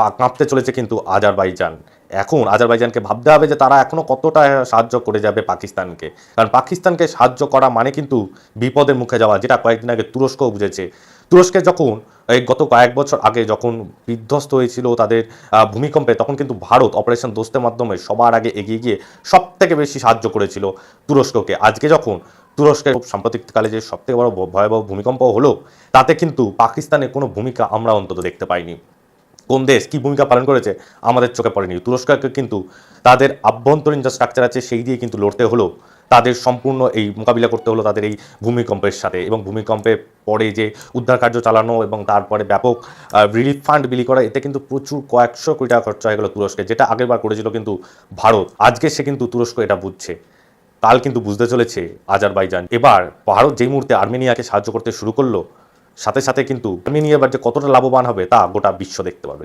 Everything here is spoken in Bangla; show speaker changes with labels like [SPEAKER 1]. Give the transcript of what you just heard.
[SPEAKER 1] পা- কাঁপতে চলেছে কিন্তু আজারবাইজান। এখন আজারবাইজানকে ভাবতে হবে যে তারা এখনও কতটা সাহায্য করে যাবে পাকিস্তানকে। কারণ পাকিস্তানকে সাহায্য করা মানে কিন্তু বিপদের মুখে যাওয়া, যেটা কয়েকদিন আগে তুরস্কও বুঝেছে। তুরস্কে যখন, এই গত কয়েক বছর আগে যখন বিধ্বস্ত হয়েছিল তাদের ভূমিকম্পে, তখন কিন্তু ভারত অপারেশন দোস্তের মাধ্যমে সবার আগে এগিয়ে গিয়ে সব থেকে বেশি সাহায্য করেছিল তুরস্ককে। আজকে যখন তুরস্কের সাম্প্রতিককালে যে সবথেকে বড় ভয়াবহ ভূমিকম্প হলো, তাতে কিন্তু পাকিস্তানের কোনো ভূমিকা আমরা অন্তত দেখতে পাইনি। কোন দেশ কি ভূমিকা পালন করেছে, আমাদের চোখে পড়েনি। তুরস্ককে কিন্তু তাদের আভ্যন্তরীণ যে স্ট্রাকচার আছে, সেই দিয়ে কিন্তু লড়তে হলো। তাদের সম্পূর্ণ এই মোকাবিলা করতে হলো তাদের এই ভূমিকম্পের সাথে। এবং ভূমিকম্পের পরে যে উদ্ধার কার্য চালানো এবং তারপরে ব্যাপক রিলিফ ফান্ড বিলি করা, এতে কিন্তু প্রচুর কয়েকশো কোটি টাকা খরচা হয়ে গেলো তুরস্কে, যেটা আগেরবার করেছিল কিন্তু ভারত। আজকে সে কিন্তু তুরস্ক এটা বুঝছে। কাল কিন্তু বুঝতে চলেছে আজারবাইজান। এবার ভারত যেই মুহূর্তে আর্মেনিয়াকে সাহায্য করতে শুরু করল সাথে সাথে কিন্তু আর্মেনিয়া এবার যে কতটা লাভবান হবে তা গোটা বিশ্ব দেখতে পাবে।